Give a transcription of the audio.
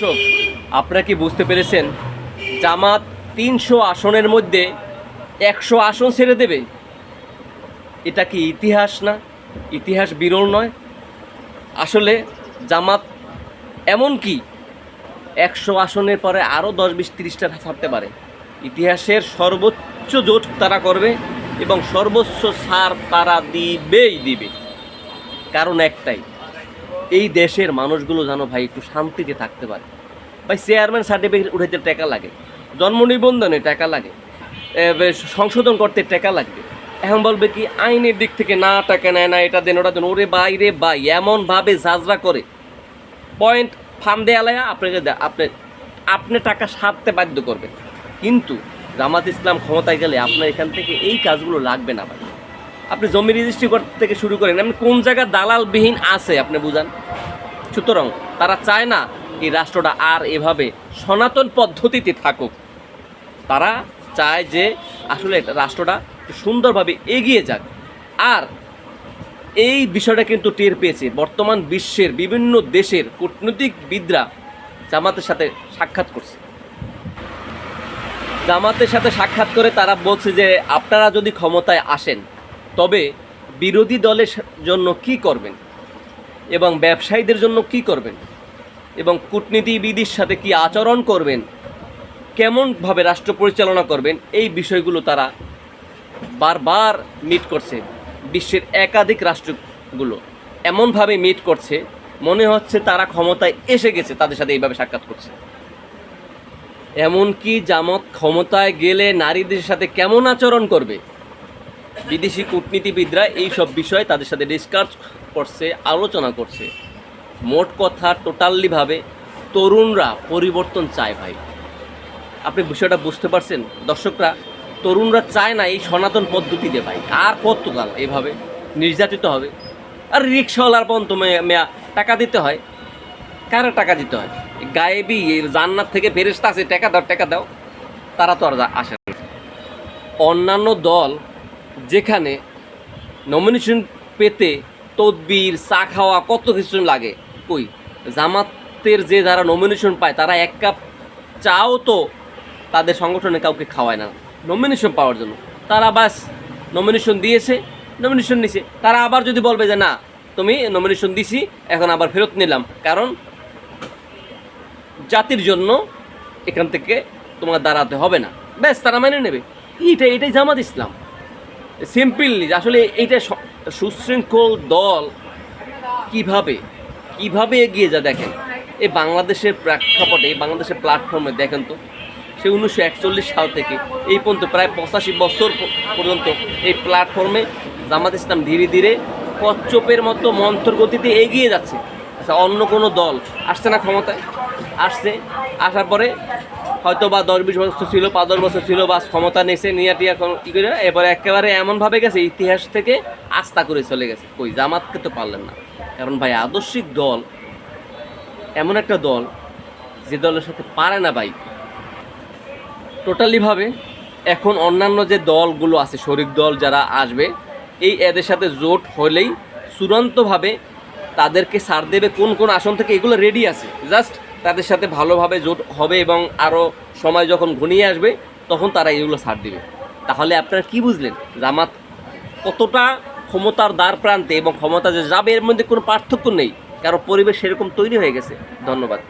দর্শক আপনারা কি বুঝতে পেরেছেন? জামাত তিনশো আসনের মধ্যে একশো আসন ছেড়ে দেবে? এটা কি ইতিহাস না? ইতিহাস বিরল নয়? আসলে জামাত এমন কি? একশো আসনের পরে আরও দশ বিশ তিরিশটা ছাড়তে পারে। ইতিহাসের সর্বোচ্চ জোট তারা করবে এবং সর্বোচ্চ ছাড় তারা দিবেই দিবে। কারণ একটাই এই দেশের মানুষগুলো জানো ভাই একটু শান্তিতে থাকতে পারে। ভাই চেয়ারম্যান সার্টিফিকেট উঠাইতে টাকা লাগে জন্ম নিবন্ধনে টাকা লাগে সংশোধন করতে টাকা লাগবে এখন বলবে কি, আইনের দিক থেকে না টাকা নেয়, না এটা দেন, ওটা দেন, ওরে বাই রে বাই এমনভাবে ঝাঁঝরা করে। পয়েন্ট ফান্দে আলায়া আপনাকে আপনি আপনি টাকা সারতে বাধ্য করবেন। কিন্তু জামাত ইসলাম ক্ষমতায় গেলে আপনার এখান থেকে এই কাজগুলো লাগবে না ভাই। আপনি জমি রেজিস্ট্রি করতে থেকে শুরু করেন, আপনি কোন জায়গায় দালালবিহীন আছে আপনি বুঝান? সুতরাং তারা চায় না এই রাষ্ট্রটা আর এভাবে সনাতন পদ্ধতিতে থাকুক। তারা চায় যে আসলে রাষ্ট্রটা সুন্দরভাবে এগিয়ে যাক। আর এই বিষয়টা কিন্তু টের পেয়েছে। বর্তমান বিশ্বের বিভিন্ন দেশের কূটনৈতিকবিদরা জামাতের সাথে সাক্ষাৎ করছে। জামাতের সাথে সাক্ষাৎ করে তারা বলছে যে আপনারা যদি ক্ষমতায় আসেন তবে বিরোধী দলের জন্য কি করবেন? এবং ব্যবসায়ীদের জন্য কি করবেন? এবং কূটনীতিবিদির সাথে কি আচরণ করবেন? কেমনভাবে রাষ্ট্র পরিচালনা করবেন? এই বিষয়গুলো তারা বারবার মিট করছে। বিশ্বের একাধিক রাষ্ট্রগুলো এমনভাবে মিট করছে। মনে হচ্ছে তারা ক্ষমতায় এসে গেছে, তাদের সাথে এইভাবে সাক্ষাৎ করছে। এমনকি জামাত ক্ষমতায় গেলে নারীদের সাথে কেমন আচরণ করবে? বিদেশি কূটনীতিবিদরা এই সব বিষয়ে তাদের সাথে ডিসকাস করছে, আলোচনা করছে। মোট কথা টোটালিভাবে তরুণরা পরিবর্তন চায় ভাই। আপনি বিষয়টা বুঝতে পারছেন? দর্শকরা, তরুণরা চায় না এই সনাতন পদ্ধতিতে ভাই। আর কতকাল এভাবে নির্যাতিত হবে। আর রিক্সাওয়ালার পর্যন্ত মেয়া- টাকা দিতে হয়। কারা টাকা দিতে হয়? গায়েবি এই জান্নাত থেকে ফেরেস্তা আছে, টাকা দাও টাকা দাও। তারা তো আর আসে না। অন্যান্য দল যেখানে নমিনেশন পেতে তদবির, চা খাওয়া, কত কিছু লাগে। কই? জামাতের যে যারা নমিনেশন পায়, তারা এক কাপ চাও তো তাদের সংগঠনে কাউকে খাওয়ায় না। নমিনেশন পাওয়ার জন্য। তারা বাস নমিনেশন দিয়েছে নমিনেশন নিছে। তারা আবার যদি বলবে যে, না, তুমি নমিনেশন দিছি, এখন আবার ফেরত নিলাম। কারণ জাতির জন্য এখান থেকে তোমার দাঁড়াতে হবে না। ব্যাস, তারা মেনে নেবে। এইটা এটাই জামাত ইসলাম। সিম্পলি আসলে এইটা সুশৃঙ্খল দল কীভাবে কীভাবে এগিয়ে যা দেখেন? এই বাংলাদেশের প্রেক্ষাপটে, এই বাংলাদেশের প্ল্যাটফর্মে দেখেন তো, সে উনিশশো একচল্লিশ সাল থেকে এই পর্যন্ত প্রায় পঁচাশি বছর পর্যন্ত এই প্ল্যাটফর্মে জামাত ইসলাম ধীরে ধীরে কচ্চপের মতো মন্থর গতিতে এগিয়ে যাচ্ছে। আচ্ছা অন্য কোনো দল আসছে না ক্ষমতায়? আসছে, আসার পরে হয়তো বা দশ বিশ বছর ছিল পাঁচ দশ বছর ছিল বা ক্ষমতা নেছে, নিয়ে টিয়া কী করে এবারে একেবারে এমনভাবে গেছে, ইতিহাস থেকে আস্থা করে চলে গেছে। কই, জামাতকে তো পারলেন না। কারণ ভাই, আদর্শিক দল, এমন একটা দল, যে দলের সাথে পারে না ভাই। টোটালিভাবে এখন অন্যান্য যে দলগুলো আছে, শরিক দল যারা আসবে, এই এদের সাথে জোট হলেই চূড়ান্তভাবে তাদেরকে সার দেবে কোন কোন আসন থেকে, এগুলো রেডি আছে। জাস্ট তাদের সাথে ভালোভাবে জোট হবে এবং আরও সময় যখন ঘনিয়ে আসবে, তখন তারা এগুলো ছাড় দেবে। তাহলে আপনারা কি বুঝলেন? জামাত কতটা ক্ষমতার দ্বার প্রান্তে এবং ক্ষমতা যে যাবে, এর মধ্যে কোনো পার্থক্য নেই। কারও পরিবেশ সেরকম তৈরি হয়ে গেছে। ধন্যবাদ।